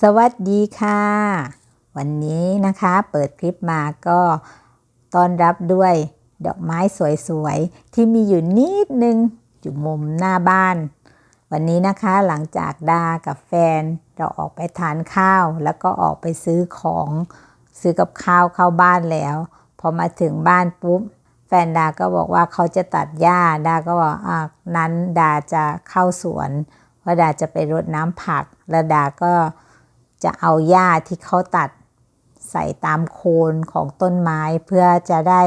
สวัสดีค่ะ วันนี้นะคะเปิดคลิปมาก็ต้อนรับด้วยดอกไม้สวยๆ ที่มีอยู่นิดนึง อยู่มุมหน้าบ้าน วันนี้นะคะหลังจากดากับแฟน เราออกไปทานข้าว แล้วก็ออกไปซื้อของซื้อกับข้าวเข้าบ้านแล้ว พอมาถึงบ้านปุ๊บ แฟนดาก็บอกว่าเขาจะตัดหญ้าดาก็บอกอะนั้นดาจะเข้าสวนว่าดาจะไปรดน้ำผักแล้วดาก็ จะเอาหญ้าที่เขาตัดใส่ตามโคนของต้นไม้เพื่อจะได้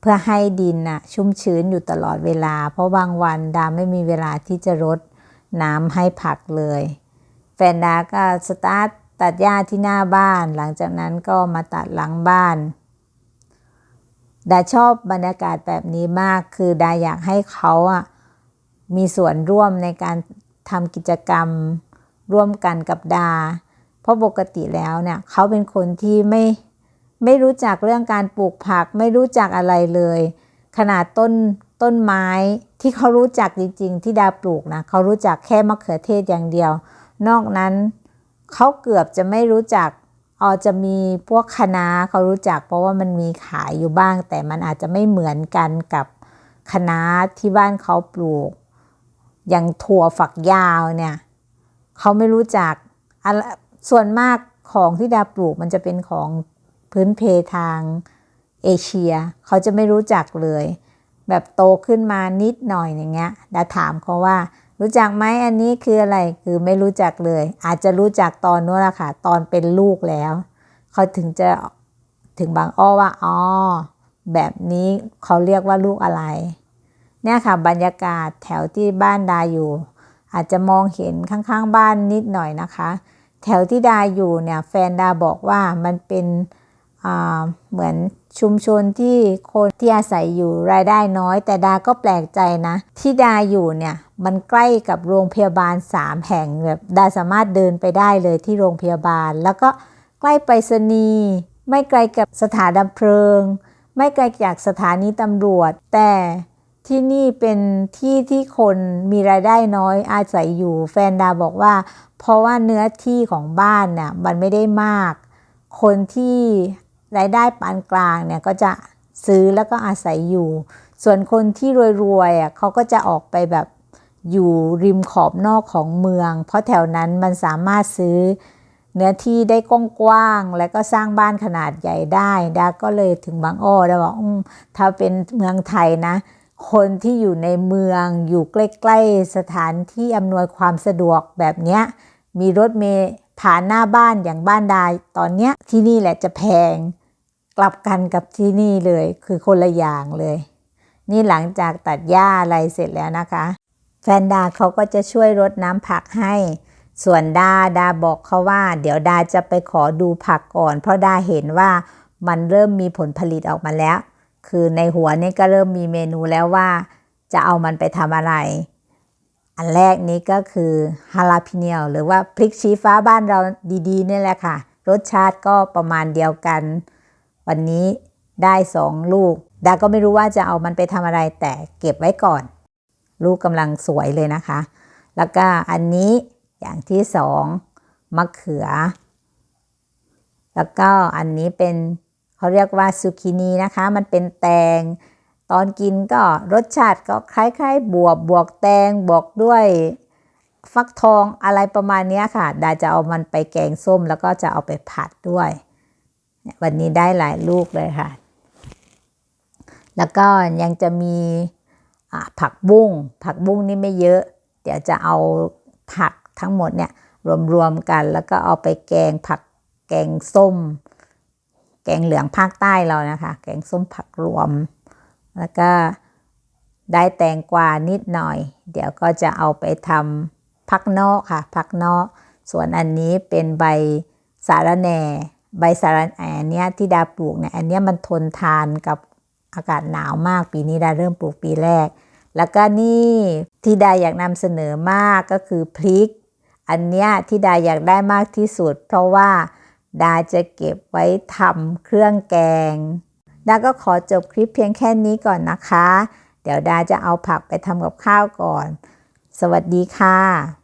เพื่อให้ดินน่ะชุ่มชื้นอยู่ตลอดเวลา เพราะบางวันดาไม่มีเวลาที่จะรดน้ำให้ผักเลย แฟนดาก็สตาร์ทตัดหญ้าที่หน้าบ้าน หลังจากนั้นก็มาตัดหลังบ้านดาชอบบรรยากาศแบบนี้มาก คือดาอยากให้เขาอะมีส่วนร่วมในการทำกิจกรรม ร่วมกันกับดา เพราะปกติแล้วเนี่ยเขาเป็นคนที่ไม่ไม่รู้จักเรื่องการปลูกผักไม่รู้จักอะไรเลย ขนาดต้นต้นไม้ที่เขารู้จักจริง ๆ ที่ดาปลูกนะเขารู้จักแค่มะเขือเทศอย่างเดียว นอกนั้นเขาเกือบจะไม่รู้จักออจะมีพวกคะน้าเขารู้จักเพราะว่ามันมีขายอยู่บ้าง แต่มันอาจจะไม่เหมือนกันกับคะน้าที่บ้านเขาปลูก อย่างถั่วฝักยาวเนี่ย เขาไม่รู้จัก ส่วนมากของที่ดาปลูกมันจะเป็นของพื้นเพทางเอเชีย เขาจะไม่รู้จักเลย แบบโตขึ้นมานิดหน่อยอย่างเงี้ย ดาถามเขาว่า รู้จักไหมอันนี้คืออะไร คือไม่รู้จักเลย อาจจะรู้จักตอนนู้นละค่ะ ตอนเป็นลูกแล้ว เขาถึงจะถึงบางอ้อว่าอ๋อแบบนี้เขาเรียกว่าลูกอะไร เนี่ยค่ะบรรยากาศแถวที่บ้านดาอยู่ อาจจะมองเห็นข้างๆบ้านนิดหน่อยนะคะ แถวที่ดาอยู่เนี่ยแฟนดาบอกว่ามันเป็นเหมือนชุมชนที่คนที่อาศัยอยู่รายได้น้อย แต่ดาก็แปลกใจนะ ที่ดาอยู่เนี่ยมันใกล้กับโรงพยาบาลสามแห่งแบบดาสามารถเดินไปได้เลยที่โรงพยาบาล แล้วก็ใกล้ไปรษณีย์ไม่ไกลกับสถานดับเพลิง ไม่ไกลจากสถานีตำรวจ แต่ ที่นี่เป็นที่ที่คนมีรายได้น้อยอาศัยอยู่ แฟนดาบอกว่า เพราะว่าเนื้อที่ของบ้านน่ะมันไม่ได้มาก คนที่รายได้ปานกลางเนี่ยก็จะซื้อแล้วก็อาศัยอยู่ ส่วนคนที่รวยๆอะเขาก็จะออกไปแบบอยู่ริมขอบนอกของเมือง เพราะแถวนั้นมันสามารถซื้อเนื้อที่ได้กว้างๆ แล้วก็สร้างบ้านขนาดใหญ่ได้ ดาก็เลยถึงบางอ้อด้ว่าถ้าเป็นเมืองไทยนะ คนที่อยู่ในเมืองอยู่ใกล้ ๆ สถานที่อำนวยความสะดวกแบบเนี้ยมีรถเมล์ผ่านหน้าบ้านอย่างบ้านดาตอนเนี้ยที่นี่แหละจะแพง กลับกันกับที่นี่เลยคือคนละอย่างเลย นี่หลังจากตัดหญ้าอะไรเสร็จแล้วนะคะ แฟนดาเขาก็จะช่วยรดน้ำผักให้ ส่วนดาดาบอกเขาว่า เดี๋ยวดาจะไปขอดูผักก่อน เพราะดาเห็นว่ามันเริ่มมีผลผลิตออกมาแล้ว คือในหัวนี่ก็เริ่มมีเมนูแล้วว่า จะเอามันไปทำอะไร อันแรกนี้ก็คือฮาลาพิเนียลหรือว่าพริกชี้ฟ้าบ้านเราดีๆนี่แหละค่ะ รสชาติก็ประมาณเดียวกัน วันนี้ได้สองลูก ดาก็ไม่รู้ว่าจะเอามันไปทำอะไรแต่เก็บไว้ก่อน ลูกกำลังสวยเลยนะคะ แล้วก็อันนี้อย่างที่สองมะเขือ แล้วก็อันนี้เป็น เขาเรียกว่าซูกินีนะคะ มันเป็นแตง ตอนกินก็รสชาติก็คล้ายๆ บวบบวกแตงบวกด้วยฟักทองอะไรประมาณนี้ค่ะ ดาจะเอามันไปแกงส้มแล้วก็จะเอาไปผัดด้วย วันนี้ได้หลายลูกเลยค่ะ แล้วก็ยังจะมีผักบุ้ง ผักบุ้งนี่ไม่เยอะ เดี๋ยวจะเอาผักทั้งหมดเนี่ยรวมๆกัน แล้วก็เอาไปแกงผักแกงส้ม แกงเหลืองภาคใต้เรานะคะ แกงส้มผักรวม แล้วก็ได้แตงกวานิดหน่อย เดี๋ยวก็จะเอาไปทำผักนอกค่ะผักนอก ส่วนอันนี้เป็นใบสารแหน่ใบสารันแอนเนี้ยที่ดาปลูกเนี่ยอันเนี้ยมันทนทานกับอากาศหนาวมากปีนี้ดาเริ่มปลูกปีแรก แล้วก็นี่ที่ดาอยากนำเสนอมากก็คือพริก อันเนี้ยที่ดาอยากได้มากที่สุด เพราะว่า ดาจะเก็บไว้ทำเครื่องแกง ดาก็ขอจบคลิปเพียงแค่นี้ก่อนนะคะ เดี๋ยวดาจะเอาผักไปทำกับข้าวก่อน สวัสดีค่ะ